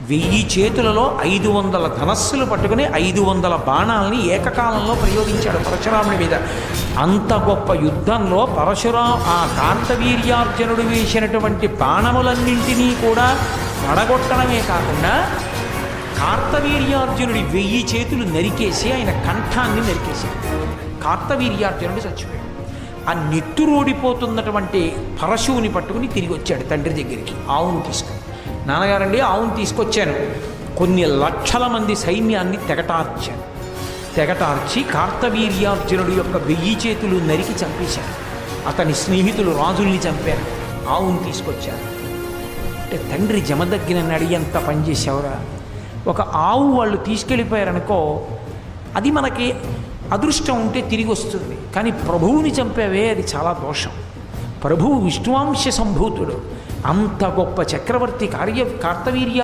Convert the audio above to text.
వెయ్యి చేతులలో ఐదు వందల ధనస్సులు పట్టుకుని ఐదు వందల బాణాలని ఏకకాలంలో ప్రయోగించాడు పరశురాముడి మీద. అంత గొప్ప యుద్ధంలో పరశురా ఆ కాంతవీర్యార్జునుడు వేసినటువంటి బాణములన్నింటినీ కూడా పడగొట్టడమే కాకుండా కార్తవీర్యార్జునుడి వెయ్యి చేతులు నరికేసి ఆయన కంఠాన్ని నరికేశాడు. కార్తవీర్యార్జునుడు చచ్చిపోయాడు. ఆ నెత్తురోడిపోతున్నటువంటి పరశువుని పట్టుకుని తిరిగి వచ్చాడు తండ్రి దగ్గరికి ఆవును తీసుకుని. నాన్నగారండి ఆవును తీసుకొచ్చాను. కొన్ని లక్షల మంది సైన్యాన్ని తెగటార్చాను. తెగటార్చి కార్తవీర్యార్జునుడు యొక్క వెయ్యి చేతులు నరికి చంపేశారు అతని స్నేహితులు రాజుల్ని చంపారు. ఆవును తీసుకొచ్చారు. అంటే తండ్రి జమదగ్గినని ఎంత పనిచేసేవరా ఒక ఆవు వాళ్ళు తీసుకెళ్ళిపోయారనుకో అది మనకి అదృష్టం ఉంటే తిరిగి వస్తుంది. కానీ ప్రభువుని చంపేవే అది చాలా దోషం. ప్రభువు విష్ణువాంశ సంభూతుడు. అంత గొప్ప చక్రవర్తి కార్య కార్తవీర్య